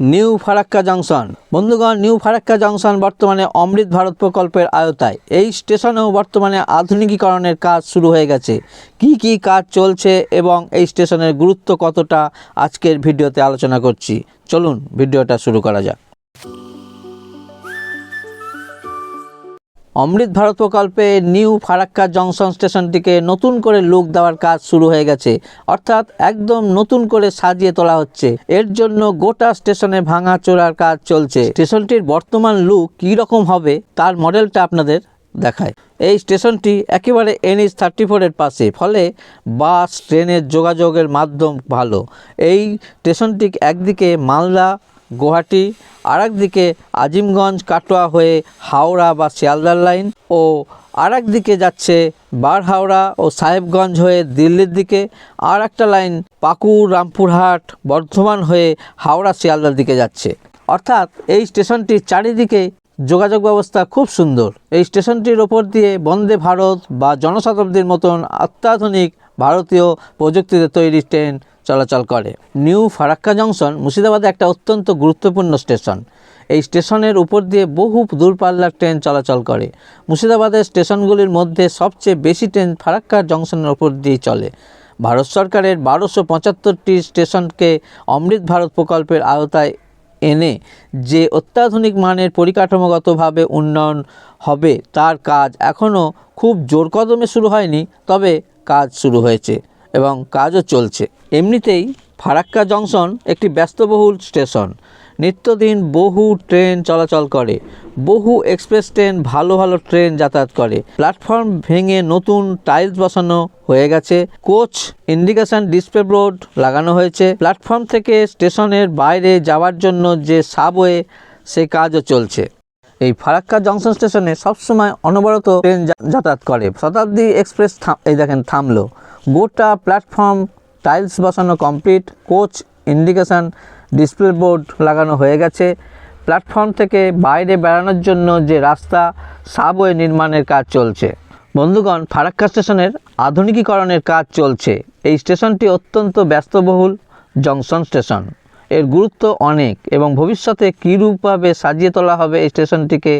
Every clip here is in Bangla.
New Farakka junction. বন্ধুগণ, নিউ ফারাক্কা জংশন বর্তমানে অমৃত ভারত প্রকল্পের আয়তায় এই স্টেশনেও বর্তমানে আধুনিকীকরণের কাজ শুরু হয়ে গেছে। কি কি কাজ চলছে এবং এই স্টেশনের গুরুত্ব কতটা, আজকের ভিডিওতে আলোচনা করছি। চলুন, ভিডিওটা শুরু করা যাক। অমৃত ভারত প্রকল্পে নিউ ফারাক্কা জংশন স্টেশনটিকে নতুন করে লুক দেওয়ার কাজ শুরু হয়ে গেছে। অর্থাৎ একদম নতুন করে সাজিয়ে তোলা হচ্ছে। এর জন্য গোটা স্টেশনে ভাঙা চোরার কাজ চলছে। স্টেশনটির বর্তমান লুক কী রকম হবে তার মডেলটা আপনাদের দেখায়। এই স্টেশনটি একেবারে এনএইচ থার্টি ফোরের পাশে, ফলে বাস, ট্রেনের যোগাযোগের মাধ্যম ভালো। এই স্টেশনটি একদিকে মালদা, গুয়াহাটি আর একদিকে আজিমগঞ্জ, কাটোয়া হয়ে হাওড়া বা শিয়ালদার লাইন ও আর দিকে যাচ্ছে বারহাওড়া ও সাহেবগঞ্জ হয়ে দিল্লির দিকে। আর একটা লাইন পাকুড় রামপুরহাট, বর্ধমান হয়ে হাওড়া, শিয়ালদার দিকে যাচ্ছে। অর্থাৎ এই স্টেশনটির চারিদিকে যোগাযোগ ব্যবস্থা খুব সুন্দর। এই স্টেশনটির ওপর দিয়ে বন্দে ভারত বা জনশতাব্দীর মতন অত্যাধুনিক ভারতীয় প্রযুক্তিতে তৈরি ট্রেন চলাচল করে। নিউ ফারাক্কা জংশন মুর্শিদাবাদে একটা অত্যন্ত গুরুত্বপূর্ণ স্টেশন। এই স্টেশনের উপর দিয়ে বহু দূরপাল্লার ট্রেন চলাচল করে। মুর্শিদাবাদের স্টেশনগুলির মধ্যে সবচেয়ে বেশি ট্রেন ফারাক্কা জংশনের ওপর দিয়ে চলে। ভারত সরকারের বারোশো পঁচাত্তরটি স্টেশনকে অমৃত ভারত প্রকল্পের আওতায় এনে যে অত্যাধুনিক মানের পরিকাঠামোগতভাবে উন্নয়ন হবে, তার কাজ এখনও খুব জোর কদমে শুরু হয়নি, তবে কাজ শুরু হয়েছে। এবং কাজও চলছে। এমনিতেই ফারাক্কা জংশন একটি ব্যস্তবহুল স্টেশন। নিত্যদিন বহু ট্রেন চলাচল করে। বহু এক্সপ্রেস ট্রেন ভালো ভালো ট্রেন যাতায়াত করে। প্ল্যাটফর্ম ভেঙে নতুন টাইলস বসানো হয়ে গেছে। কোচ ইন্ডিকেশন ডিসপ্লে বোর্ড লাগানো হয়েছে। প্ল্যাটফর্ম থেকে স্টেশনের বাইরে যাওয়ার জন্য যে সাবওয়ে, সে কাজও চলছে। এই ফারাক্কা জংশন স্টেশনে সবসময় অনবরত ট্রেন যাতায়াত করে। শতাব্দী এক্সপ্রেস এই দেখেন, থামলো। গোটা প্ল্যাটফর্ম টাইলস বসানো complete coach indication display board লাগানো হয়ে গেছে। প্ল্যাটফর্ম থেকে বাইরে বেড়ানোর জন্য যে রাস্তা সাবওয়ে নির্মাণের কাজ চলছে। বন্ধুগণ, ফারাক্কা স্টেশনের আধুনিকীকরণের কাজ চলছে। এই স্টেশনটি অত্যন্ত ব্যস্তবহুল, জংশন স্টেশন। এর গুরুত্ব অনেক এবং ভবিষ্যতে কীরূপভাবে সাজিয়ে তোলা হবে এই স্টেশনটিকে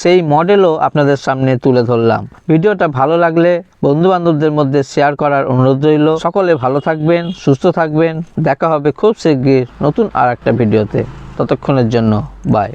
সেই মডেলও আপনাদের সামনে তুলে ধরলাম। ভিডিওটা ভালো লাগলে বন্ধুবান্ধবদের মধ্যে শেয়ার করার অনুরোধ রইল। সকলে ভালো থাকবেন, সুস্থ থাকবেন। দেখা হবে খুব শীঘ্রই নতুন আর একটা ভিডিওতে। ততক্ষণের জন্য বাই